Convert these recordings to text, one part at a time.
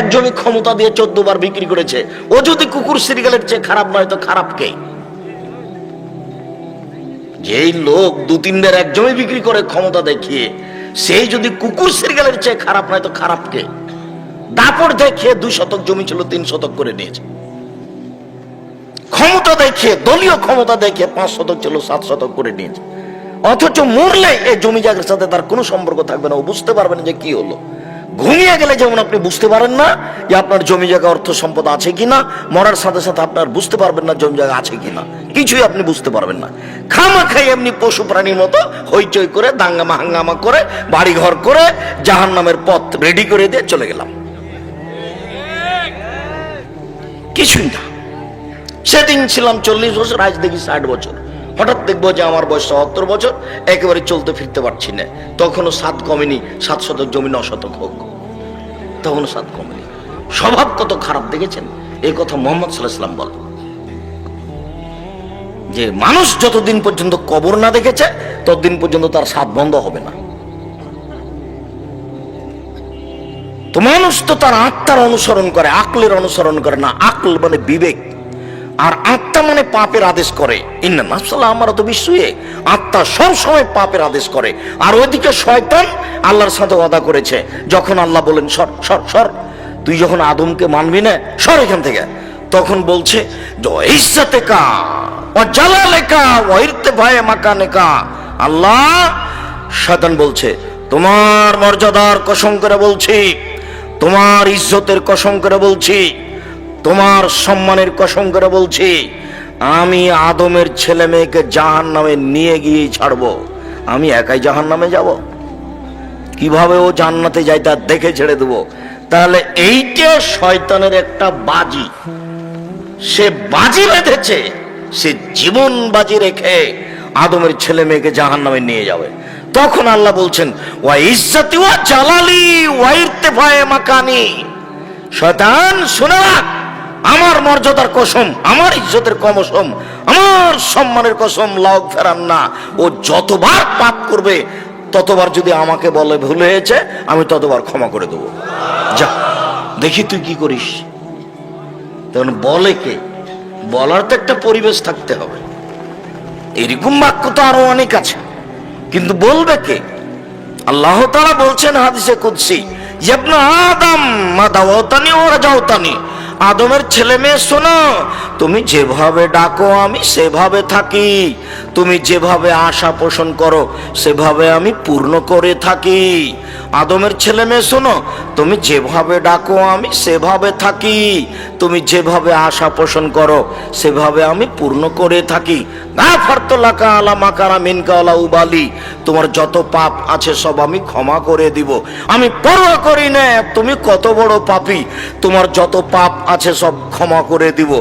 এক জমি ক্ষমতা দিয়ে চোদ্দ বার বিক্রি করেছে। ও যদি কুকুর সিরিয়ালের চেয়ে খারাপ নয়, তো খারাপ কে? যেই লোক দু তিনদের এক জমি বিক্রি করে ক্ষমতা দেখিয়ে, সেই যদি কুকুর সিরিয়ালের চেয়ে খারাপ নয়, তো খারাপ কে? দাপড় দেখিয়ে দুই শতক জমি ছিল, তিন শতক করে নিয়েছে। ক্ষমতা দেখে দলীয় ক্ষমতা দেখে পাঁচ শতক ছিল, সাত শতক করে নিয়েছে। অথচ মরলে এই জমি জায়গার সাথে তার কোনো সম্পর্ক থাকবে না। ও বুঝতে পারবে না যে কি হলো। ঘুমিয়ে গেলে যেমন আপনি বুঝতে পারেন না যে আপনার জমি জায়গা অর্থ সম্পদ আছে কিনা, মরার সাথে সাথে আপনার বুঝতে পারবেন না জমি জায়গা আছে কিনা। কিছুই আপনি বুঝতে পারবেন না। খামা খাই এমনি পশু প্রাণীর মতো হইচই করে, দাঙ্গামা হাঙ্গামা করে বাড়ি ঘর করে জাহান নামের পথ রেডি করে দিয়ে চলে গেলাম। কিছুই না। সেদিন ছিলাম চল্লিশ বছর, আজ দেখি ষাট বছর। হঠাৎ দেখব যে আমার বয়স সত্তর বছর, একেবারে চলতে ফিরতে পারছি না। তখনও সাত কমেনি, সাত শতক জমি, ন হোক। তখনও অনুসাদ কমলি। স্বভাব কত খারাপ দেখেছেন? এই কথা মোহাম্মদ সাল্লাহাম বল যে মানুষ যতদিন পর্যন্ত কবর না দেখেছে, ততদিন পর্যন্ত তার স্বাদ বন্ধ হবে না। তো মানুষ তো তার আত্মার অনুসরণ করে, আকলের অনুসরণ করে না। আকল মানে বিবেক। আর আত্মা মানে পাপের আদেশ করে। ইন্না আমার তো বিশ্বয়ে আত্মা সব সময় পাপের আদেশ করে। আর ওইদিকে শয়তান আল্লাহর সাথে ওয়াদা করেছে। যখন আল্লাহ বলেন, সর সর সর, তুই যখন আদমকে মানবি না, সর এখান থেকে। তখন বলছে ইজ্জাতে কা ও জালালে কা ও ইরতে ভয়ে মাকানে কা আল্লাহ শয়তান বলছে, তোমার মর্যাদার কসম করে বলছি, তোমার ইজ্জতের কসম করে বলছি তোমার সম্মানের কসম করে বলছি, আমি আদমের ছেলে মেয়েকে জাহান নামে নিয়ে গিয়ে ছাড়বো। আমি একাই জাহান নামে যাব। কীভাবে ও জান্নাতে যায় তা দেখে ছেড়ে দেবো। তাহলে এইটা শয়তানের একটা বাজি। সে বাজি বেঁধেছে, সে জীবন বাজি রেখে আদমের ছেলে মেয়েকে জাহান নামে নিয়ে যাবে। তখন আল্লাহ বলছেন ওয়া ইজ্জতি ওয়া জালালি ওয়া মাকানি। শয়তান, শুনে! আমার মর্যাদার কসম, আমার ইজ্জতের কমসম আমার সম্মানের কসম লাউক ফেরান না। ও যতবার পাপ করবে, ততবার যদি আমাকে বলে ভুল হয়েছে, আমি ততবার ক্ষমা করে দেবো। যা, দেখি তুই কি করিস। তখন বলে কে? বলার তো একটা পরিবেশ থাকতে হবে। এরকম বাক্য তো আরও অনেক আছে। কিন্তু বলবে কে? আল্লাহ তারা বলছেন হাদিসে কুদ্সি আদম মা দাওয়াতানি ওরা যাওতানি আদমের ছেলে মেয়ে, শোনো। তুমি যেভাবে ডাকো, আমি সেভাবে থাকি। তুমি যেভাবে আশা পোষণ করো, সেভাবে আমি পূর্ণ করে থাকি। আদমের ছেলে মেয়ে, শোনো। তুমি যেভাবে ডাকো, আমি সেভাবে থাকি। তুমি যেভাবে আশা পোষণ করো, সেভাবে আমি পূর্ণ করে থাকি। গাফারতলাকা আলা মাকারা মিনকা আলা উবালি। তোমার যত পাপ আছে, সব আমি ক্ষমা করে দিব। আমি পরোয়া করি না, তুমি কত বড় পাপী। তোমার যত পাপ আছে সব ক্ষমা করে দিব।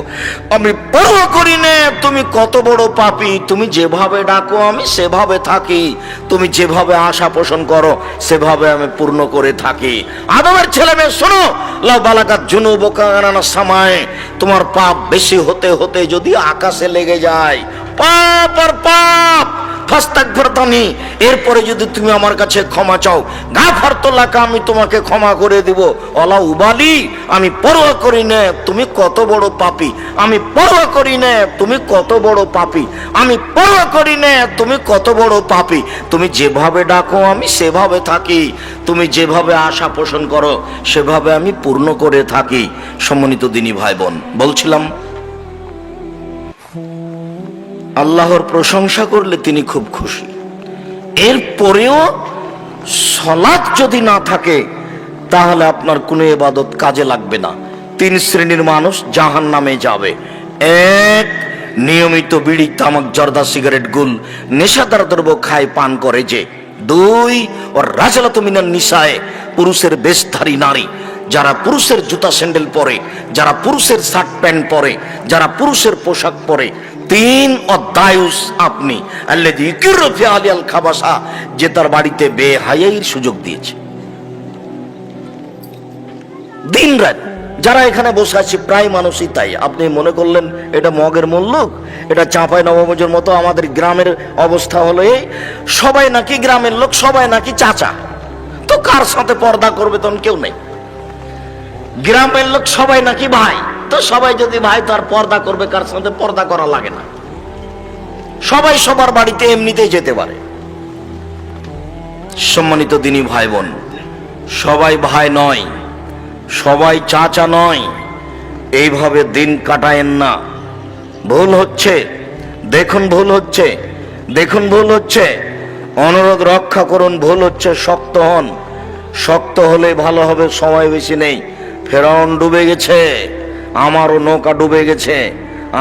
আমি পরোয়া করি না, তুমি কত বড় পাপী, তুমি যেভাবে ডাকো, আমি সেভাবে থাকি। তুমি যেভাবে আশা পোষণ করো, সেভাবে আমি পূর্ণ করে থাকি। আদমের ছেলে মেয়ে, শোনো, লাউ বালাকাত জুনু বোকানা সামায়, তোমার পাপ বেশি হতে হতে যদি আকাশে লেগে যায়, পাপ আর পাপ ফাস্তাকফারতানি এরপরে যদি তুমি আমার কাছে ক্ষমা চাও, গাফারতলাকা আমি তোমাকে ক্ষমা করে দিব। অলা উবালি, আমি পরোয়া করি না, তুমি কত বড় পাপী। আমি পরোয়া করি না, তুমি কত বড় পাপী। আমি পরোয়া করি না, তুমি কত বড় পাপী। তুমি যেভাবে ডাকো, আমি সেভাবে থাকি। তুমি যেভাবে আশা পোষণ করো, সেভাবে আমি পূর্ণ করে থাকি। সম্মানিত দিনী ভাই বোন বলছিলাম আল্লাহর প্রশংসা করলে তিনি খুব খুশি। এরপরেও সলাৎ যদি না থাকে, তাহলে আপনার কোনো এবাদত কাজে লাগবে না। তিন শ্রেণির মানুষ জাহান নামে যাবে। এক, নিয়মিত বিড়ি, তামাক, জর্দা, সিগারেট, গুল, নেশাদার দ্রব্য খায়, পান করে যে। দুই ও রাজালত মিনার নিশায় পুরুষের বেশধারী নারী। যারা পুরুষের জুতা স্যান্ডেল পরে, যারা পুরুষের শার্ট প্যান্ট পরে, যারা পুরুষের পোশাক পরে তিন অধ্যায়ুস আপনি। খাবাসা, যে তার বাড়িতে বেহাইয়ের সুযোগ দিয়েছে। দিন রাত যারা এখানে বসে আছে, প্রায় মানুষই তাই। আপনি মনে করলেন, এটা মগের মূল্যক এটা চাঁপাই নবমজের মতো আমাদের গ্রামের অবস্থা হলো এই। সবাই নাকি গ্রামের লোক, সবাই নাকি চাচা। তো কার সাথে পর্দা করবে তখন কেউ নেই। গ্রামের লোক সবাই নাকি ভাই? তো সবাই যদি ভাই তার পর্দা করবে কার সাথে? পর্দা করা লাগে না। সবাই সবার বাড়িতে এমনিতেই যেতে পারে। সম্মানিত দিনী ভাই বোন সবাই ভাই নয়, সবাই চাচা নয়। এইভাবে দিন কাটায়েন না। ভুল হচ্ছে, দেখুন ভুল হচ্ছে, দেখুন ভুল হচ্ছে। অনুরোধ রক্ষা করুন, ভুল হচ্ছে, শক্ত হন। শক্ত হলে ভালো হবে, সময় বেশি নেই। ফেরাউন ডুবে গেছে, আমারও নৌকা ডুবে গেছে,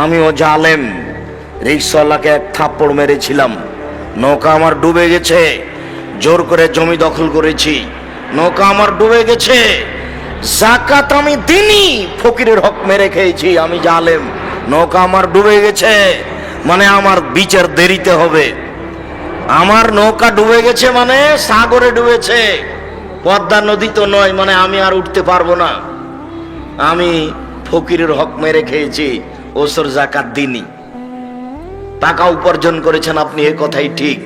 আমিও জালেম। রিক্সাওয়ালাকে এক থাপ্পড় মেরেছিলাম। নৌকা আমার ডুবে গেছে, জোর করে জমি দখল করেছি। নৌকা আমার ডুবে গেছে, জাকাত আমি দিনই ফকিরের হক মেরে খেয়েছি, আমি জালেম। নৌকা আমার ডুবে গেছে মানে আমার বিচার দেরিতে হবে। আমার নৌকা ডুবে গেছে মানে সাগরে ডুবেছে, পদ্মা নদী তো নয় মানে আমি আর উঠতে পারব না। আমি ফকিরের হক মেরে খেয়েছি, ওসর জাকাত দিনই টাকা উপার্জন করেছেন আপনি, এ কথাই ঠিক।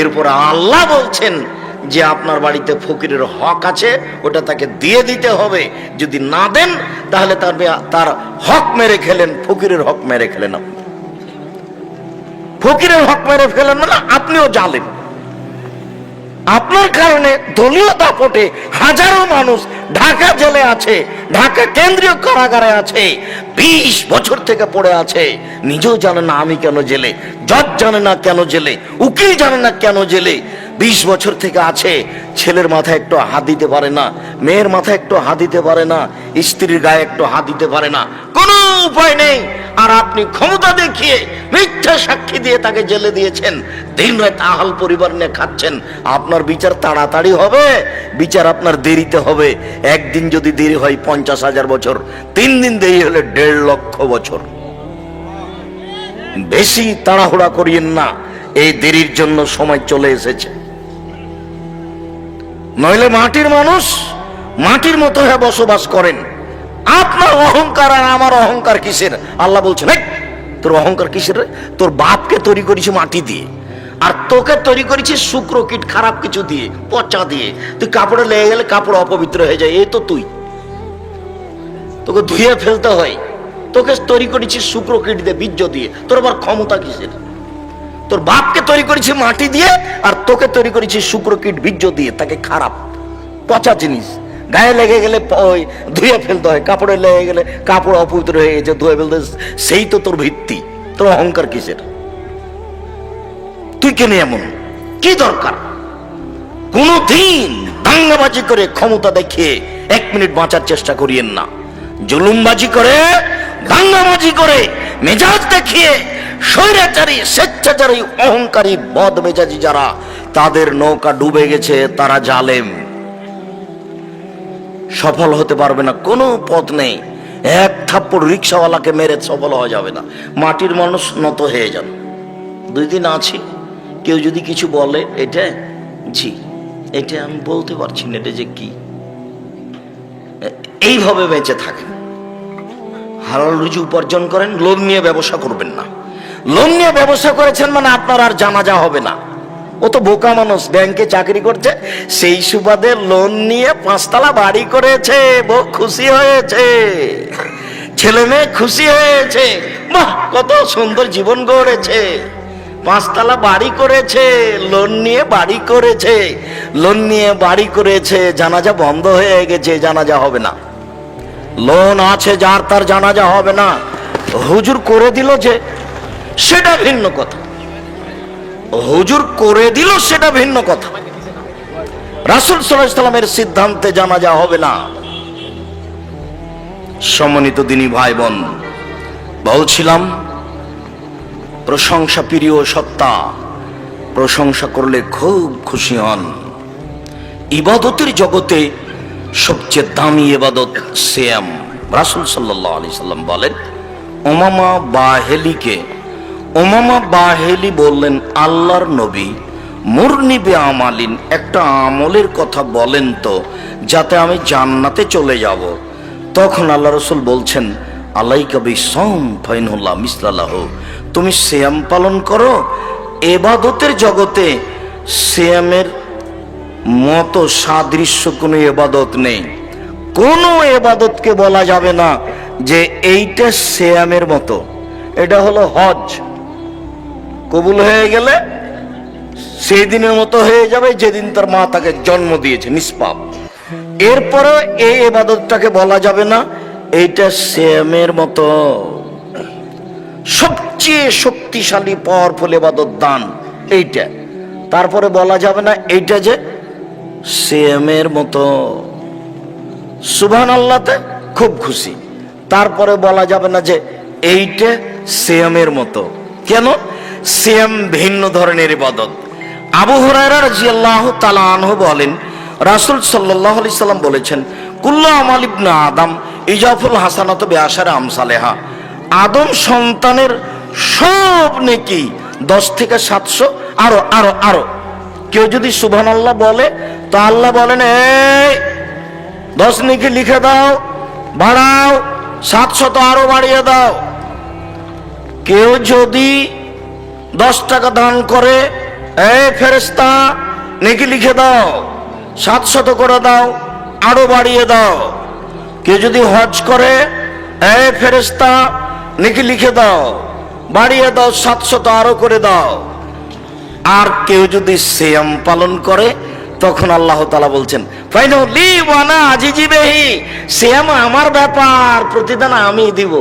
এরপর আল্লাহ বলছেন যে আপনার বাড়িতে ফকিরের হক আছে, ওটা তাকে দিয়ে দিতে হবে। যদি না দেন, তাহলে তার তার হক মেরে খেলেন, ফকিরের হক মেরে খেলেন আপনি। ফকিরের হক মেরে ফেলেন মানে আপনিও জালেন আপনার কারণে দলীয় দাপটে হাজারো মানুষ ঢাকা জেলে আছে, ঢাকা কেন্দ্রীয় কারাগারে আছে, বিশ বছর থেকে পড়ে আছে। নিজেও জানে না আমি কেন জেলে, জজ জানে না কেন জেলে, উকিল জানে না কেন জেলে বিশ বছর থেকে আছে, ছেলের মাথায় একটু হাত দিতে পারে না, মেয়ের মাথায় একটু হাত দিতে পারে না, স্ত্রীর গায়ে একটু হাত দিতে পারে না, কোনো উপায় নেই। আর আপনি ক্ষমতা দেখিয়ে মিথ্যা সাক্ষী দিয়ে তাকে জেলে দিয়েছেন। দিন রাত আহাল পরিবার নিয়ে খাচ্ছেন। আপনার বিচার তাড়াতাড়ি হবে, বিচার আপনার দেরিতে হবে। একদিন যদি দেরি হয়, পঞ্চাশ হাজার বছর, তিন দিন দেরি হলে দেড় লক্ষ বছর। বেশি তাড়াহুড়া করিয়েন না, এই দেরির জন্য সময় চলে এসেছে। নইলে মাটির মানুষ মাটির মতো হ্যাঁ বসবাস করেন। আপনার অহংকার আর আমার অহংকার কিসের? আল্লাহ বলছেন "এই, তোর অহংকার কিসের? তোর বাপকে তৈরি করেছি মাটি দিয়ে আর তোকে তৈরি করেছি শুক্র কীট খারাপ কিছু দিয়ে পচা দিয়ে। তুই কাপড়ে লেগে গেলে কাপড় অপবিত্র হয়ে যায় এই তো তুই। তোকে ধুয়ে ফেলতে হয় তোকে তৈরি করেছি শুক্র কীট দিয়ে বীর্য দিয়ে। তোর আবার ক্ষমতা কিসের? তোর বাপকে তৈরি করেছি মাটি দিয়ে, আর তোকে তৈরি করেছি শুক্র কীট বীর্য দিয়ে, তাকে খারাপ, পচা জিনিস। গায়ে লেগে গেলে ওই ধুয়ে ফেলতে হয়, কাপড়ে লেগে গেলে কাপড় অপবিত্র হয়ে গেছে, ধুয়ে ফেলতে সেই তো তোর ভিত্তি, তোর অহংকার কিসের? তুই কেন এমন? কি দরকার? কোন দিন দাঙ্গাবাজি করে ক্ষমতা দেখিয়ে এক মিনিট বাঁচার চেষ্টা করিয়েন না। জুলুমবাজি করে, দাঙ্গাবাজি করে, মেজাজ দেখিয়ে স্বৈরাচারী, স্বেচ্ছাচারী, অহংকারী বদ মেজাজি যারা, তাদের নৌকা ডুবে গেছে, তারা জালেম। সফল হতে পারবে না, কোনো পথ নেই। এক থাপ্পড় রিক্সাওয়ালাকে মেরে সফল হওয়া যাবে না। মাটির মানুষ নত হয়ে যান। দুই দিন আছি। কেউ যদি কিছু বলে, এটা, জি, এটা আমি বলতে পারছি না, এটা যে কি। এইভাবে বেঁচে থাকেন। হালাল রুজি উপার্জন করেন লোন নিয়ে ব্যবসা করবেন না। লোন নিয়ে ব্যবসা করেছেন মানে আপনার আর জানাজা হবে না। ও তো বোকা মানুষ, ব্যাংকে চাকরি করছে, সেই সুবাদে লোন নিয়ে পাঁচতলা বাড়ি করেছে, বউ খুশি হয়েছে, ছেলে মেয়ে খুশি হয়েছে, বাহ, কত সুন্দর জীবন গড়েছে। পাঁচতলা বাড়ি করেছে, লোন নিয়ে বাড়ি করেছে, লোন নিয়ে বাড়ি করেছে, জানাজা বন্ধ হয়ে গেছে, জানাজা হবে না। লোন আছে যার, তার জানাজা হবে না। হুজুর করে দিল যে সেটা ভিন্ন কথা। হুজুর করে দিল, সেটা ভিন্ন কথা। রাসুল সাল্লামের সিদ্ধান্তে জানাজা হবে না। সম্মানিত দিনী ভাই বোন বলছিলাম, প্রশংসা প্রিয় সত্তা, প্রশংসা করলে খুব খুশি হন। ইবাদতের জগতে সবচেয়ে দামি ইবাদত সিয়াম। রাসুল সাল্লাহ আলি সাল্লাম বলেন ওমামা বাহেলিকে ওমামা বাহেলি বললেন, আল্লাহর নবী মুরনিবে আমালিন একটা আমলের কথা বলেন তো, যাতে আমি জান্নাতে চলে যাব। তখন আল্লাহ রসুল বলছেন আল্লাহ কবি সম ফাইনুল্লাহ মিসলাল্লাহ তুমি সিয়াম পালন করো, এবাদতের জগতে সিয়ামের মতো সাদৃশ্য কোনো এবাদত নেই। কোনো এবাদতকে বলা যাবে না যে এইটা শ্যামের মতো। এটা হলো হজ। কবুল হয়ে গেলে সেই দিনের মতো হয়ে যাবে যেদিন তার মা তাকে জন্ম দিয়েছে, নিষ্পাপ। এরপরে এই এবাদতটাকে বলা যাবে না, এইটা শ্যামের মতো। সবচেয়ে শক্তিশালী পাওয়ারফুল এবাদত দান, এইটা। তারপরে বলা যাবে না এইটা যে শ্যামের মতো। সুবহান আল্লাহতে খুব খুশি। তারপরে বলা যাবে না যে এইটা সিয়ামের মতো। কেন? সিয়াম ভিন্ন ধরনের ইবাদত। আবু হুরায়রা রাদিয়াল্লাহু তাআলা আনহু বলেন, রাসূল সাল্লাল্লাহু আলাইহি সাল্লাম বলেছেন, কুল্লু আমাল ইবনে আদম ইজাফুল হাসানাত বিআশারা আমসালেহা। আদম সন্তানের সব নেকি দশ থেকে সাতশো, আরও আরও আরও। কেউ যদি সুবহান আল্লাহ বলে, তো আল্লাহ বলেন, এই, দশ নিকে লিখে দাও, বাড়াও সাতশত আরও বাড়িয়ে দাও। কেউ যদি দশ টাকা দান করে, এ ফেরেস্তা নেকি লিখে দাও সাতশত করে দাও, আরও বাড়িয়ে দাও। কেউ যদি হজ করে, এ ফেরেস্তা নেকি লিখে দাও, বাড়িয়ে দাও সাতশত আরও করে দাও। আর কেউ যদি সিয়াম পালন করে, তখন আল্লাহ তালা বলছেন, ফাইনালি ওয়ানা আজিজি বেহি সিয়াম আমার ব্যাপার, প্রতিদান আমি দিব।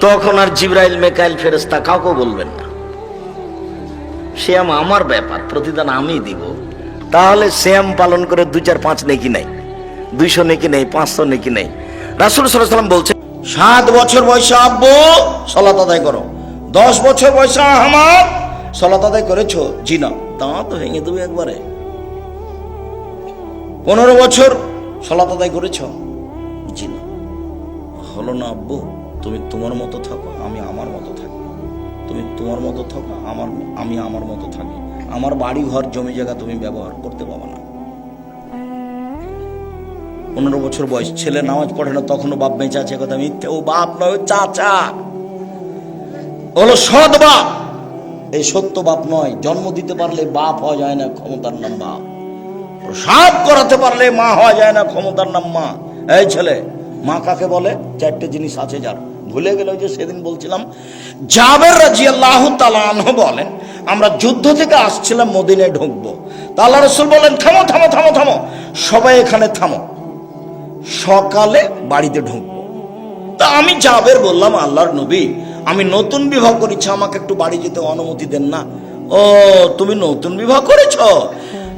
তখন আর জিব্রাইল, মেকাইল ফেরেস্তা কাউকে বলবেন না। শ্যাম আমার ব্যাপার, প্রতিদান আমি দিব। তাহলে শ্যাম পালন করে দুই চার পাঁচ নেকি নেই, দুইশো নেকি নেই, পাঁচশো নেকি নেই। রাসুল সাল্লাম বলছে সাত বছর বয়সে আব্বু, সলাত আদায় করো। দশ বছর বয়সে আমার, সলাত আদায় করেছ? জি না। দাঁত ভেঙে তুমি একবারে। পনেরো বছর সলাত আদায় করেছ? জি না। হলো না আব্বু। তুমি তোমার মতো থাকো, আমি আমার মতো থাকি। তুমি তোমার মতো থাকো, আমার, আমি আমার মতো থাকি। আমার বাড়ি ঘর জমি জায়গা তুমি ব্যবহার করতে পারবে না। পনেরো বছর বয়স, ছেলে নামাজ পড়ে না, তখনও বাপ বেঁচে আছে কথা মিথ্যে। ও বাপ নয় চাচা। হলো সৎ বাপ। এই সত্য বাপ নয়, জন্ম দিতে পারলে বাপ হওয়া যায় না, ক্ষমতার নাম বাপ প্রসাব করাতে পারলে মা হওয়া যায় না, ক্ষমতার নাম মা। এই ছেলে, মা কাকে বলে? চারটে জিনিস আছে যার। ভুলে গেল যে সেদিন বলছিলাম, জাবের রাজি আল্লাহ তালাহ বলেন, আমরা যুদ্ধ থেকে আসছিলাম মদিনে ঢুকবো। তা আল্লাহ রসুল বলেন, থামো থামো থামো থামো, সবাই এখানে থামো। সকালে বাড়িতে ঢুকবো। তা আমি জাবের বললাম, আল্লাহর নবী, আমি নতুন বিবাহ করেছি, আমাকে একটু বাড়ি যেতে অনুমতি দেন না। ও, তুমি নতুন বিবাহ করেছ?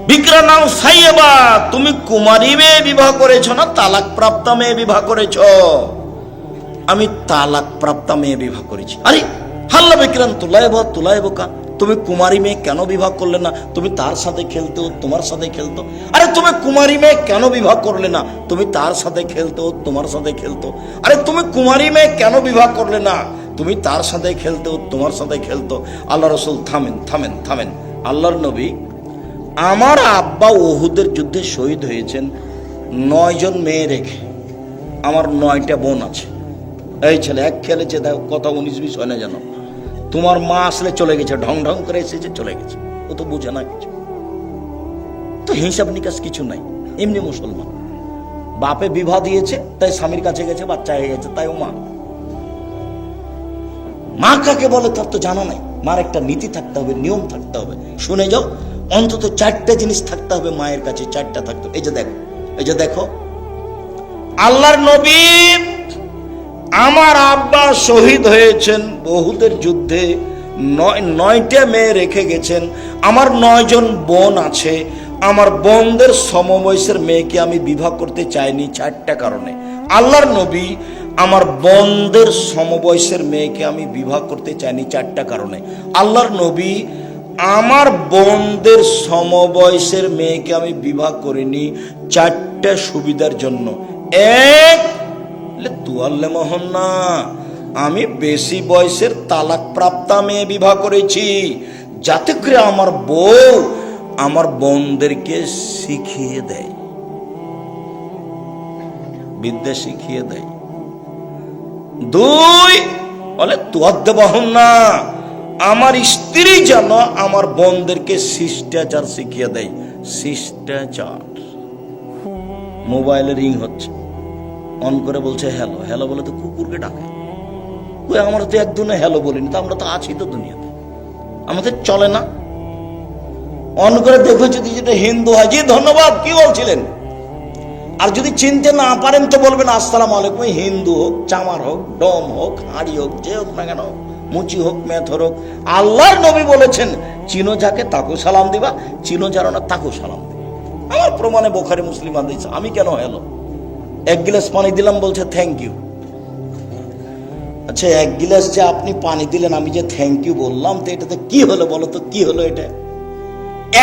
বিক্রা নাম সাইয়েবা, তুমি কুমারী মেয়ে বিবাহ করেছ না তালাক প্রাপ্তা মেয়ে বিবাহ করেছ? আমি তালাক প্রাপ্তা মেয়ে বিবাহ করেছি। আরে, হাল্লা বিক্রান তুলাইব তুলাইব বোকা তুমি কুমারী মেয়ে কেন বিবাহ করলে না? তুমি তার সাথে খেলতো তোমার সাথে খেলতো আরে, তুমি কুমারী মেয়ে কেন বিবাহ করলে না? তুমি তার সাথে খেলতো তোমার সাথে খেলতো আরে, তুমি কুমারী মেয়ে কেন বিবাহ করলে না? তুমি তার সাথে খেলতো তোমার সাথে খেলতো আল্লাহ রসুল, থামেন থামেন থামেন। আল্লাহর নবী, আমার আব্বা ওহুদের যুদ্ধে শহীদ হয়েছেন, নয়জন মেয়ে রেখে। আমার নয়টা বোন আছে। এই ছেলে, এক খেলেছে দেখো কথা উনিশ বিশ হয় না জানো? তোমার মা আসলে চলে গেছে, ঢং ঢং করে এসেছে, চলে গেছে। ও তো বুঝে না কিছু। তো হিসাব নিকাশ কিছু নাই, এমনি মুসলমান। বাপে বিবাহ দিয়েছে, তাই স্বামীর কাছে গেছে, বাচ্চা হয়ে গেছে, তাই ও মা। মা কাকে বলে তার তো জানা নাই। মার একটা নীতি থাকতে হবে, নিয়ম থাকতে হবে। শুনে যাও, অন্তত চারটা জিনিস থাকতে হবে মায়ের কাছে, চারটা থাকতে এই যে দেখো, এই যে দেখো, আল্লাহর নবী আমার আব্বা শহীদ হয়েছেন বহুদের যুদ্ধে। নয় নয়টা মেয়ে রেখে গেছেন। আমার নয়জন বোন আছে। আমার বোনদের সমবয়সের মেয়েকে আমি বিবাহ করতে চাইনি চারটা কারণে। আল্লাহর নবী আমার বোনদের সমবয়সের মেয়েকে আমি বিবাহ করতে চাইনি চারটা কারণে। আল্লাহর নবী আমার বোনদের সমবয়সের মেয়েকে আমি বিবাহ করিনি চারটা সুবিধার জন্য। এক তুয়াল্লে মোহন না আমি বেশি বয়সের তালাক প্রাপ্তা মেয়ে বিবাহ করেছি। যাতে করে আমার বউ আমার বোনদেরকে শিখিয়ে দেয়। বিদ্যা শিখিয়ে দেয়। দুই, বলে তুয়াদ্দে বহন না আমার স্ত্রী যেন আমার বোনদেরকে শিষ্টাচার শিখিয়ে দেয়। শিষ্টাচার। মোবাইলে রিং হচ্ছে। অন করে বলছে হ্যালো হ্যালো বলে তো কুকুরকে ডাকে। ওই আমরা তো একদিনে হ্যালো বলিনি, তো আমরা তো আছি তো দুনিয়াতে। আমাদের চলে না। অন করে দেখো যদি যেটা হিন্দু হয় জি ধন্যবাদ, কি বলছিলেন? আর যদি চিনতে না পারেন তো বলবেন, আসসালাম আলাইকুম হিন্দু হোক, চামার হোক, ডম হোক, হাড়ি হোক, যে হোক না কেন, মুচি হোক, মেথর হোক, আল্লাহর নবী বলেছেন, চিনো যাকে, তাকেও সালাম দিবা, চিনো যারা না, তাকেও সালাম দিবা। আমার প্রমাণে বোখারি মুসলিম আদিস আমি কেন হ্যালো এক গিলাস পানি দিলাম, বলছে থ্যাংক ইউ আচ্ছা এক গিলাস যে আপনি পানি দিলেন, আমি যে থ্যাংক ইউ বললাম, তো এটাতে কি হলো বলো তো, কি হলো এটা?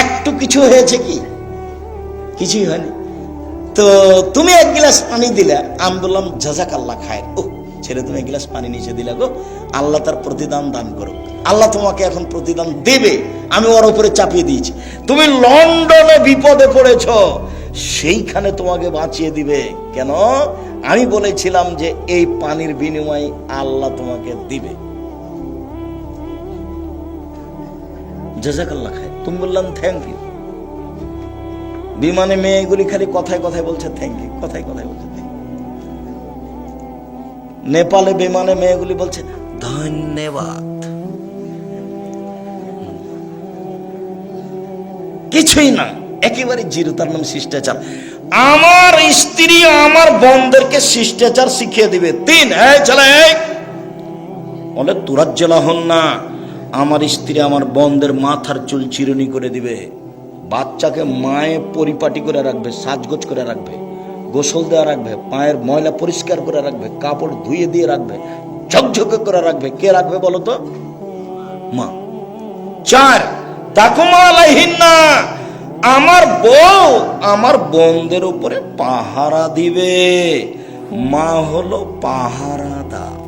একটু কিছু হয়েছে কি? কিছুই হয়নি। তো তুমি এক গিলাস পানি দিলে, আমি বললাম জাজাক আল্লাহ খায় ও ছেলে, তুমি এক গিলাস পানি নিচে দিলে গো। আল্লাহ তার প্রতিদান দান করো আল্লাহ তোমাকে এখন প্রতিদান দেবে। আমি ওর উপরে চাপিয়ে দিয়েছি। তুমি লন্ডনে বিপদে পড়েছ। সেইখানে তোমাকে বাঁচিয়ে দিবে। কেন? আমি বলেছিলাম যে এই পানির বিনিময়ে আল্লাহ তোমাকে দিবে। তুমি বললাম থ্যাংক ইউ বিমানে মেয়েগুলি খালি কথায় কথায় বলছে থ্যাংক ইউ কথায় কথায় বলছে নেপালে বিমানে মেয়েগুলি বলছে, ধন্যবাদ। কিছুই না। একেবারে জিরো তার নাম শিষ্টাচার। আমার স্ত্রী আমার বোনদেরকে শিষ্টাচার শিখিয়ে দিবে। তিন এই চলে। বলে তুরাজ্জলা হন না। আমার স্ত্রী আমার বোনদের মাথার চুল চিরুনি করে দিবে। বাচ্চাকে মায়ে পরিপাটি করে রাখবে, সাজগোজ করে রাখবে, গোসল দেওয়া রাখবে, পায়ের ময়লা পরিষ্কার করে রাখবে, কাপড় ধুয়ে দিয়ে রাখবে, ঝকঝকে করে রাখবে। কে রাখবে বলো তো? মা। চার, তাকুমা আলাইহিন্না। আমার বউ আমার বোনদের উপরে পাহারা দিবে। মা হলো পাহারাদার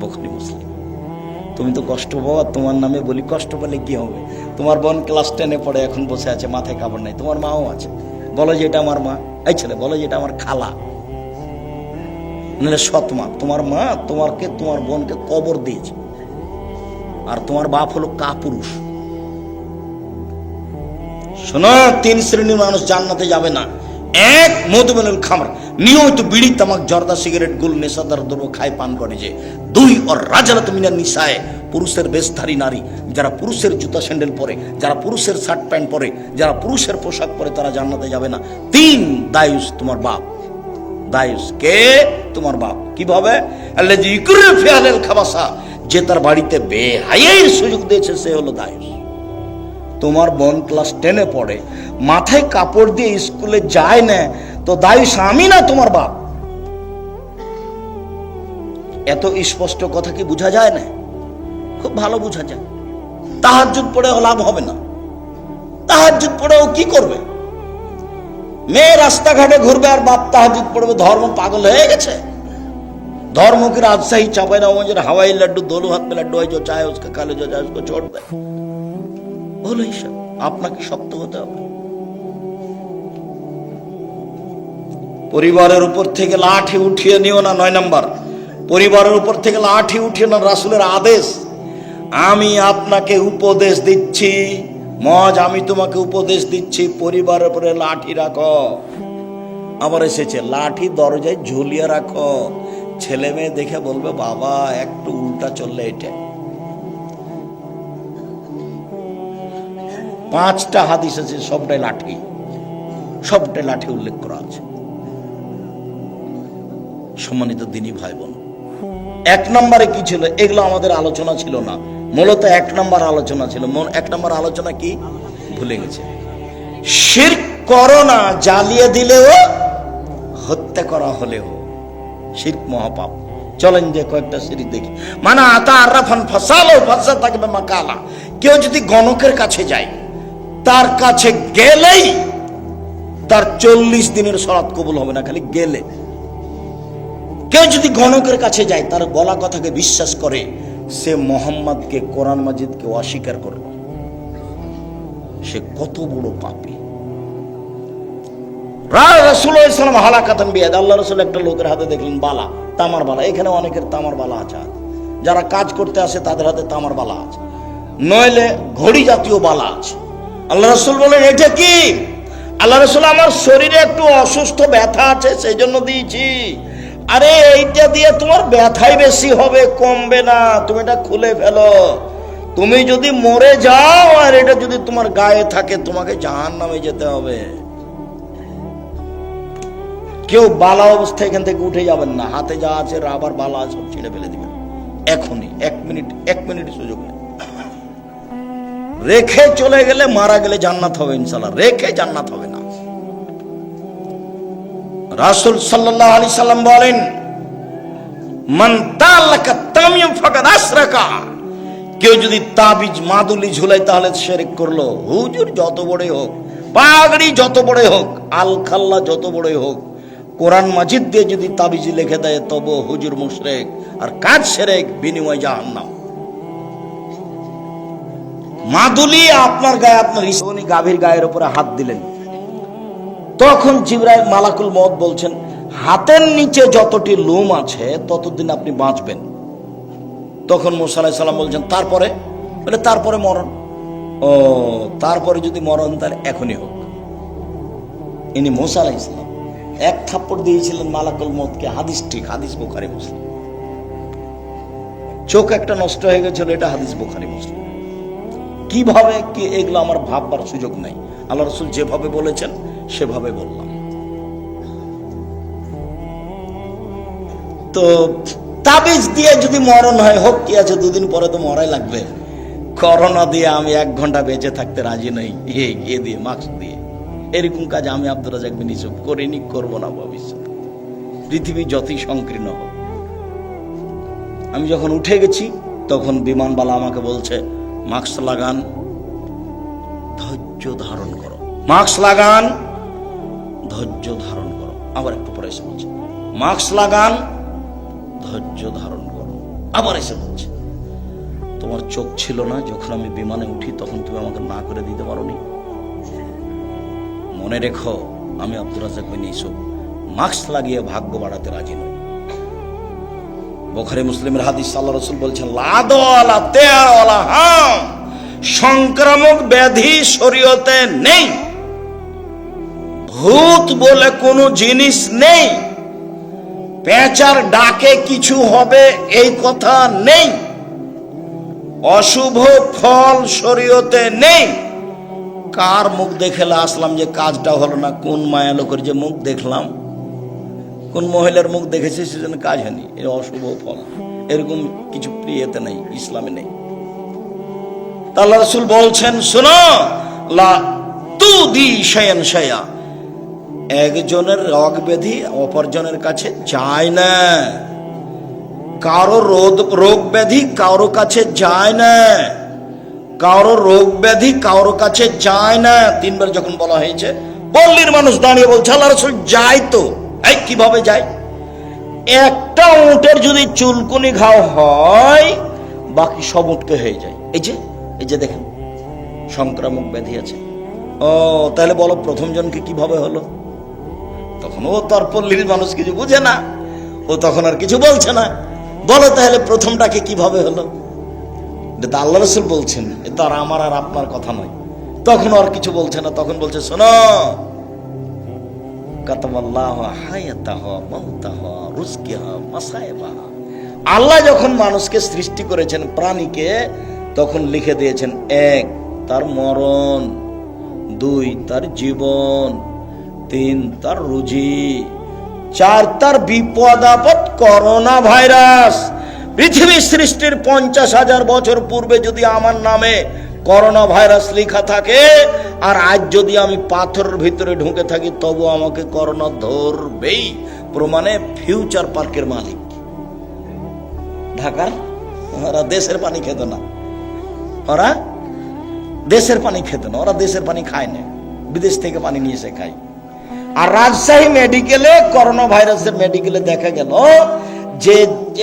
বখারি মুসলিম। তুমি তো কষ্ট পাওয়া তোমার নামে বলি কষ্ট পেলে কি হবে? তোমার বোন ক্লাস টেনে পড়ে, এখন বসে আছে, মাথায় কাপড় নাই। তোমার মাও আছে। বলো যে এটা আমার মা। এই ছেলে, বলো যে এটা আমার খালা। নাহলে সৎ মা। তোমার মা তোমারকে, তোমার বোনকে কবর দিয়েছে। আর তোমার বাপ হলো কাপুরুষ। শোনো, তিন শ্রেণির মানুষ জান্নাতে যাবে না। এক মধুমেনুল খামার। নিয়মিত বিড়ি, তামাক, জর্দা, সিগারেট, গুল, নেশাদার দ্রব্য খায় পান করে যে। দুই, ওর রাজারাত মিনার নিশায় পুরুষের বেশধারী নারী। যারা পুরুষের জুতা স্যান্ডেল পরে, যারা পুরুষের শার্ট প্যান্ট পরে, যারা পুরুষের পোশাক পরে, তারা জান্নাতে যাবে না। তিন, দায়ুস তোমার বাপ। দায়ুস কে? তোমার বাপ। কীভাবে? খাবাসা। যে তার বাড়িতে বেহাইয়ের সুযোগ দিয়েছে, সে হলো দায়ুস। তোমার বোন ক্লাস টেনে পড়ে মাথায় কাপড় দিয়ে স্কুলে যায় না তো দায়ুস আমি না তোমার বাপ এত স্পষ্ট কথা কি বোঝা যায় না খুব ভালো বোঝা যায় তাহাজুদ পড়েও লাভ হবে না তাহাজুদ পড়েও কি করবে মেয়ে রাস্তাঘাটে ঘুরবে আর বাপ তাহাজুদ পড়বে ধর্ম পাগল হয়ে গেছে धर्म की राजशाही चापे ना मुझे हवाई लड्डू दोनों हाथ में लड्डू है जो चाहे उसका खा ले जो चाहे उसको छोड़ दे বলো এইসব আপনাকে শক্ত হতে হবে। পরিবারের উপর থেকে লাঠি উঠিয়ে নিও না, নয় নাম্বার। পরিবারের উপর থেকে লাঠি উঠিয়ে না, রাসুলের আদেশ। আমি আপনাকে উপদেশ দিচ্ছি। মজ, আমি তোমাকে উপদেশ দিচ্ছি। পরিবারের উপরে লাঠি রাখো। আবার এসেছে, লাঠি দরজায় ঝুলিয়ে রাখো। ছেলে মেয়ে দেখে বলবে, বাবা, একটু উল্টা চললে এটা। পাঁচটা হাদিস আছে সবটাই লাঠি। সবটাই লাঠি উল্লেখ করা আছে। সম্মানিত দিনী ভাই বোন এক নম্বরে কি ছিল? এগুলো আমাদের আলোচনা ছিল না। মূলত এক নম্বর আলোচনা ছিল। এক নম্বর আলোচনা কি? ভুলে গেছে। শির করোনা জ্বালিয়ে দিলেও, হত্যা করা হলেও। শির্ক মহাপাপ। চলেন যে কয়েকটা সিরিজ দেখি। মানে আতা আরাফান ফাসালো ফাসা থাকবে মাকালা। কেউ যদি গণকের কাছে যায় তার কাছে গেলেই তার চল্লিশ দিনের সরাত কবুল হবে না, খালি গেলে। কেউ যদি গণকের কাছে যায়, তার গলা কথাকে বিশ্বাস করে, সে মোহাম্মদকে, কোরআন মাজিদকে অস্বীকার করল। সে কত বড় পাপী। রাসুলাম হালাকাতান বিয়াদ। আল্লাহ রসুল একটা লোকের হাতে দেখলেন বালা, তামার বালা। এখানে অনেকের তামার বালা আছে। যারা কাজ করতে আসে, তাদের হাতে তামার বালা আছে। নইলে ঘড়ি জাতীয় বালা আছে। আল্লাহ রসুল বলেন, এটা কি? আল্লাহ রসুল, আমার শরীরে একটু অসুস্থ ব্যথা আছে সেই জন্য দিয়েছি। আরে, এইটা দিয়ে তোমার ব্যথাই বেশি হবে, কমবে না, তুমি এটা খুলে ফেলো। তুমি যদি মরে যাও, আর এটা যদি তোমার গায়ে থাকে, তোমাকে জাহান নামে যেতে হবে। কেউ বালা অবস্থায় এখান থেকে উঠে যাবেন না, হাতে যা আছে, রাবার বালা সব ছিঁড়ে ফেলে দিবেন। এখনই, এক মিনিট এক মিনিট সুযোগ নেই। রেখে চলে গেলে মারা গেলে জান্নাত হবে ইনশাল্লাহ রেখে জান্নাত হবে না। রাসূল সাল্লাল্লাহু আলাইহি সাল্লাম বলেন কেউ যদি তাবিজ মাদুলি ঝুলাই তাহলে শিরক করল। হুজুর যত বড়ই হোক, পাগড়ি যত বড়ই হোক, আল খাল্লা যত বড়ই হোক, কোরআন মাজিদ দিয়ে যদি তাবিজ লিখে দেয় তবু হুজুর মুশরিক। আর কাজ সেরেক, বিনিময় জাহান্নাম। মাদুলি আপনার গায়ে, আপনার উনি গাভীর গায়ের উপরে হাত দিলেন। তখন জিব্রাইল মালাকুল মত বলছেন, হাতের নিচে যতটি লোম আছে, ততদিন আপনি বাঁচবেন। তখন মোসালাই সাল্লাম বলছেন, তারপরে? বলে, তারপরে মরণ। ও, তারপরে যদি মরণ তার এখনই হোক। ইনি মোসা আলাহ ইসলাম এক থাপ্পড় দিয়েছিলেন মালাকুল মতকে হাদিস ঠিক, হাদিস বোখারি মুসলিম। চোখ একটা নষ্ট হয়ে গেছিল, এটা হাদিস বোখারি মুসলিম। কীভাবে কি এগুলো আমার ভাববার সুযোগ নাই? আল্লাহ রসুল যেভাবে বলেছেন, সেভাবে বললাম। তো তাবিজ দিয়ে যদি মরণ হয়, হোক কি আছে, দুদিন পরে তো মরাই লাগবে। করোনা দিয়ে আমি এক ঘণ্টা বেঁচে থাকতে রাজি নই, এ দিয়ে, মাস্ক দিয়ে। এরকম কাজ আমি আব্দুল রাজাক বিন ইসুফ করিনি, করব না ভবিষ্যতে। পৃথিবী যতই সংকীর্ণ হোক। আমি যখন উঠে গেছি, তখন বিমানবালা আমাকে বলছে মাস্ক লাগান, ধৈর্য ধারণ করো। মাস্ক লাগান, ধৈর্য ধারণ করো। আবার একটু পরে এসে বলছে। মাস্ক লাগান, ধৈর্য ধারণ করো। আবার এসে বলছে। তোমার চোখ ছিল না, যখন আমি বিমানে উঠি, তখন তুমি আমাকে না করে দিতে পারো পারোনি। মনে রেখো, আমি আব্দুর রাজাক বিন ইসুফ মাস্ক লাগিয়ে ভাগ্য বাড়াতে রাজি নই। বোখারি মুসলিমের হাদিস, আল্লাহ রসুল বলছেন তেয়াওয়ালা, হাম, সংক্রামক ব্যাধি শরীয়তে নেই। ভূত বলে কোনো জিনিস নেই। পেঁচার ডাকে কিছু হবে, এই কথা নেই। অশুভ ফল শরীয়তে নেই। কার মুখ দেখেলে আসলাম যে কাজটা হলো না? কোন মায়া লোকের যে মুখ দেখলাম? কোন মহিলার মুখ দেখেছে সেজন্য কাজ হয়নি। এর অশুভ ফল। এরকম কিছু প্রিয়তে নেই, ইসলামে নেই। তা আল্লাহ রসুল বলছেন, শোনো, লা তু দি শয়ন শয়া একজনের রোগ ব্যাধি অপরজনের কাছে যায় না। কারও রোগ ব্যাধি কারও কাছে যায় না। কারও রোগ ব্যাধি কারও কাছে যায় না। তিনবার যখন বলা হয়েছে, পল্লীর মানুষ দাঁড়িয়ে বলছে, আল্লাহ রসুল যায় তো। এই, কীভাবে যায়? একটা উটের যদি চুলকুনি ঘাও হয়, বাকি সব উটকে হয়ে যায়। এই যে এই যে দেখেন, সংক্রামক ব্যাধি আছে। ও, তাহলে বলো প্রথম জনকে কীভাবে হলো? তখন ও তো আর পল্লীর মানুষ কিছু বুঝে না। ও তখন আর কিছু বলছে না। বলো তাহলে প্রথমটাকে কীভাবে হলো? এটা তো আল্লাহ রসুল বলছেন, এ তো আর আমার আর আপনার কথা নয়। তখন আর কিছু বলছে না, তখন বলছে, শোনো আল্লাহ যখন মানুষকে সৃষ্টি করেছেন প্রাণীকে, তখন লিখে দিয়েছেন, এক, তার মরণ, দুই, তার জীবন, তিন, তার রুজি, চার, তার বিপদ আপদ, করোনা ভাইরাস। পৃথিবী সৃষ্টির পঞ্চাশ হাজার বছর পূর্বে যদি আমার নামে করোনা ভাইরাস লেখা থাকে, আর আজ যদি আমি পাথরের ভিতরে ঢুকে থাকি, তবু আমাকে করোনা ধরবেই। প্রমাণে ফিউচার পার্কের মালিক। ঢাকার? ওরা দেশের পানি খেত না। ওরা দেশের পানি খেত না, ওরা দেশের পানি খায় না। বিদেশ থেকে পানি নিয়ে এসে খায়। আর রাজশাহী মেডিকেলে করোনা ভাইরাসের মেডিকেলে দেখা গেল যে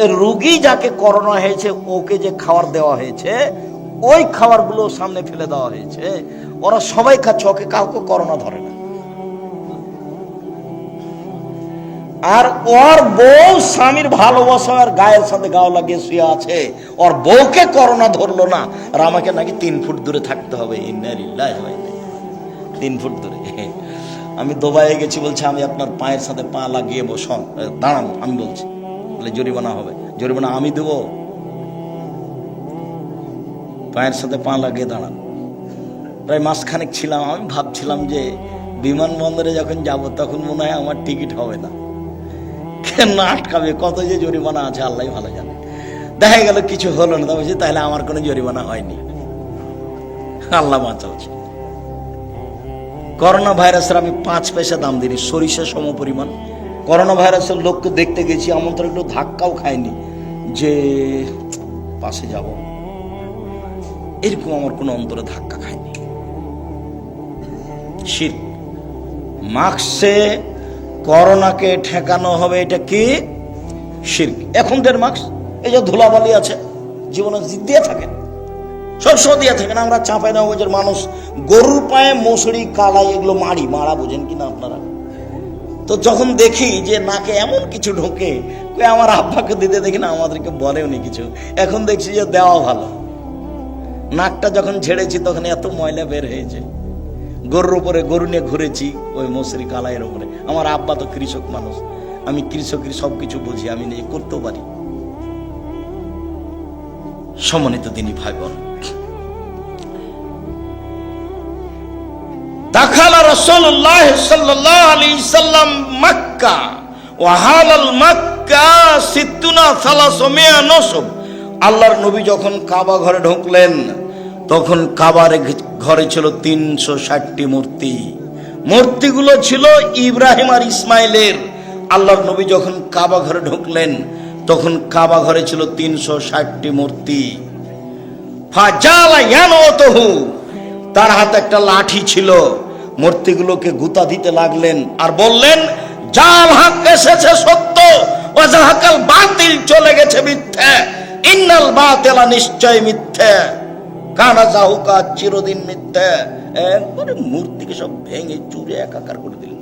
রুগী যাকে করোনা হয়েছে, ওকে যে খাবার দেওয়া হয়েছে ওই খাবারগুলো সামনে ফেলে দেওয়া হয়েছে। ওরা সবাই খাচ্ছে, ওকে কাউকে করোনা ধরে না। আর ওর বউ স্বামীর ভালোবাসার গায়ের সাথে গাও লাগিয়ে শুয়ে আছে। ওর বউকে করোনা ধরলো না। আর আমাকে নাকি তিন ফুট দূরে থাকতে হবে। তিন ফুট দূরে। আমি দুবাইয়ে গেছি, বলছে, আমি আপনার পায়ের সাথে পা লাগিয়ে বস দাঁড়ান, আমি বলছি। বলে, জরিমানা হবে। জরিমানা আমি দেবো? পায়ের সাথে পা লাগিয়ে দাঁড়ান। প্রায় মাসখানেক ছিলাম আমি, ভাবছিলাম যে বিমানবন্দরে যখন যাব তখন মনে হয় আমার টিকিট হবে না। কেন আটকাবে, কত যে জরিমানা আছে আল্লাহ ভালো জানে। দেখা গেল কিছু হলো না তা বলছি তাহলে আমার কোনো জরিমানা হয়নি। আল্লাহ বাঁচাচ্ছে করোনা ভাইরাসের আমি পাঁচ পয়সা দাম দিই সরিষা সম পরিমাণ। করোনা ভাইরাসের লোককে দেখতে গেছি এমন তো একটু ধাক্কাও খায়নি যে পাশে যাব। এরকম আমার কোনো অন্তরে ধাক্কা খায়নি। শীত মাস্কে করোনাকে ঠেকানো হবে, এটা কি? শির্ক এখন দের মাস্ক এই যে ধুলাবালি আছে, জীবনে দিয়ে থাকেন, সব সব দিয়ে থাকেন, আমরা চাঁপাই নগরের মানুষ গরুর পায়ে মশুরি কালাই এগুলো মারি, মারা বোঝেন কিনা আপনারা? তো যখন দেখি যে নাকে এমন কিছু ঢোকে আমার আব্বাকে দিতে দেখি না, আমাদেরকে বলেওনি কিছু। এখন দেখছি যে দেওয়া ভালো। নাকটা যখন ঝেড়েছি, তখন এত ময়লা বের হয়েছে। গরুর উপরে গরু নিয়ে ঘুরেছি, ওই মশুরি কালাইয়ের উপরে। আমার আব্বা তো কৃষক মানুষ। আমি কৃষকের সব কিছু বুঝি, আমি নিয়ে করতেও পারি। সম্মানিত তিনি ভাই বোন দাখালা রাসূলুল্লাহ সাল্লাল্লাহু আলাইহি সাল্লাম মক্কা, ওয়া হালাল মক্কা সিত্তুনা সালাসমিয়া নসব। আল্লাহর নবী যখন কাবা ঘরে ঢুকলেন, তখন কাবার ঘরে ছিল তিনশো ষাটটি মূর্তি। মূর্তিগুলো ছিল ইব্রাহিম আর ইসমাইলের। আল্লাহর নবী যখন কাবা ঘরে ঢুকলেন, তখন কাবা ঘরে ছিল তিনশো ষাটটি মূর্তি। তার হাতে একটা লাঠি ছিল। মূর্তিগুলোকে গুতা দিতে লাগলেন আর বললেন জাল হাক এসেছে সত্য বাতিল চলে গেছে মিথ্যে। ইন্নাল বাতেলা নিশ্চয় মিথ্যে। কানা জাহুকা চিরদিন মিথ্যে। একবারে মূর্তিকে সব ভেঙে চুরে একাকার করে দিল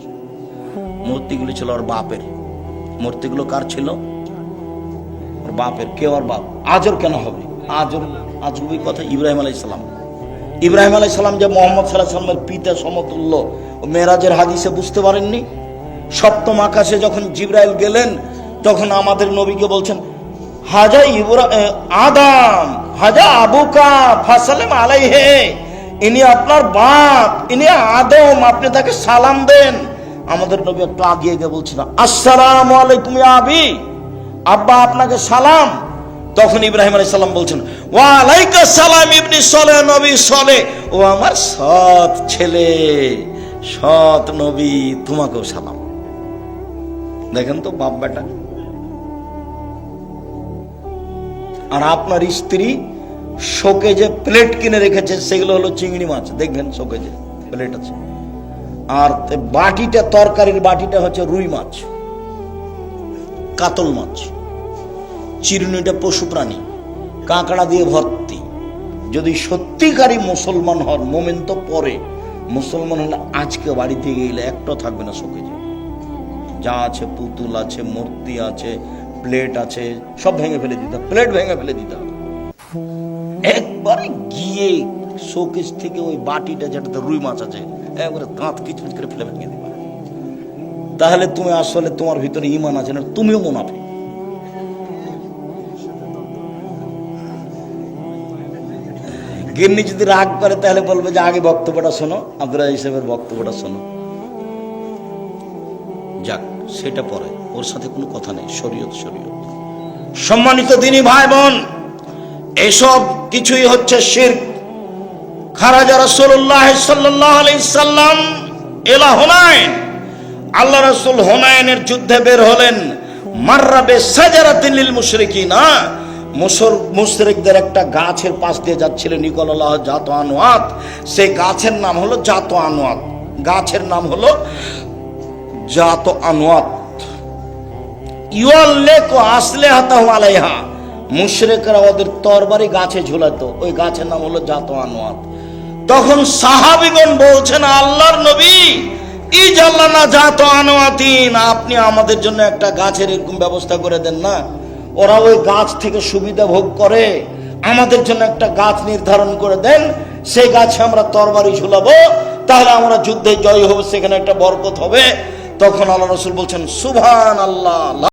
মূর্তিগুলো ছিল ওর বাপের। মূর্তিগুলো কার ছিল? ওর বাপের। কে ওর বাপ? আজর কেন হবে? আজর আজরবি কথা ইব্রাহিম আলাই সালাম। ইব্রাহিম আলাই সালাম যে মোহাম্মদ সাল্লাহ সাল্লামের পিতা সমতুল্য মেরাজের হাদিসে বুঝতে পারেননি? সপ্তম আকাশে যখন জিব্রাইল গেলেন, তখন আমাদের নবীকে বলছেন হাজা আদাম, হাজা আবুকা ফাসালেম আলাইহে। ইনি আপনার বাপ, ইনি আদম, আপনি তাকে সালাম দেন। আমাদের নবী একটু আগিয়ে গিয়ে বলছিল, আসসালামু আলাইকুম আবি। আব্বা আপনাকে সালাম। তখন ইব্রাহিম আলাইহিস সালাম বলছেন ওয়ালাইকা সালাম ইবনি সলে, নবী সলে। ও আমার সৎ ছেলে, সৎ নবী, তোমাকেও সালাম। দেখেন তো বাপ বেটা আর আপনার স্ত্রী শোকে যে প্লেট কিনে রেখেছে, সেগুলো হলো চিংড়ি মাছ। দেখবেন শোকে যে প্লেট আছে। আর বাটিটা, তরকারির বাটিটা হচ্ছে রুই মাছ, কাতল মাছ। চিরুনিটা পশু প্রাণী, কাঁকড়া দিয়ে ভর্তি। যদি সত্যিকারই মুসলমান হন, মোমেন তো পরে। মুসলমান হলে আজকে বাড়িতে গেলে একটা থাকবে না শোকে যে যা আছে পুতুল আছে, মূর্তি আছে প্লেট আছে, সব ভেঙে ফেলে দিতে হবে প্লেট ভেঙে ফেলে দিতে হবে। একবারে গিয়ে শোকেস থেকে ওই বাটিটা যেটাতে রুই মাছ আছে, একবারে দাঁত কিচমিচ করে ফেলে ভেঙে দিবে। তাহলে তুমি আসলে তোমার ভিতরে ইমান আছে না, তুমিও মুনাফি গিন্নি যদি রাগ করে, তাহলে বলবে যে, আগে বক্তব্যটা শোনো, আব্দুল হিসেবের বক্তব্যটা শোনো। যাক, সেটা পরে। ওর সাথে কোনো কথা নেই, শরীয়ত শরীয়ত। সম্মানিত দিনী ভাই বোন এসব কিছুই হচ্ছে শির খারাজা রাসূলুল্লাহ সাল্লাল্লাহু আলাইহি সাল্লাম এলা হুনাইন, আল্লাহ রাসূল হুনাইনের যুদ্ধে বের হলেন। মাররাবে সাজারাতিল লিল মুশরিকিনা, মুসর মুশরিকদের একটা গাছের পাশ দিয়ে যাচ্ছিল নিকলাল্লাহ জাত আনোয়াত সেই গাছের নাম হলো জাত আনোয়াত গাছের নাম হলো জাত আনোয়াত ওদের তরবারি গাছে ঝুলাতো। ওই গাছের নাম হলো জাত আনোয়াত তখন সাহাবিগণ বলছেন, আল্লাহর নবী ই জাল্লানা জাত আনোয়াতিন আপনি আমাদের জন্য একটা গাছের এরকম ব্যবস্থা করে দেন না। ওরা ওই গাছ থেকে সুবিধা ভোগ করে, আমাদের জন্য একটা গাছ নির্ধারণ করে দেন। সেই গাছে আমরা তরবারি ঝুলাবো, তাহলে আমরা যুদ্ধে জয় হবে, সেখানে একটা বরকত হবে। তখন আল্লাহ রসুল বলছেন সুভান আল্লাহ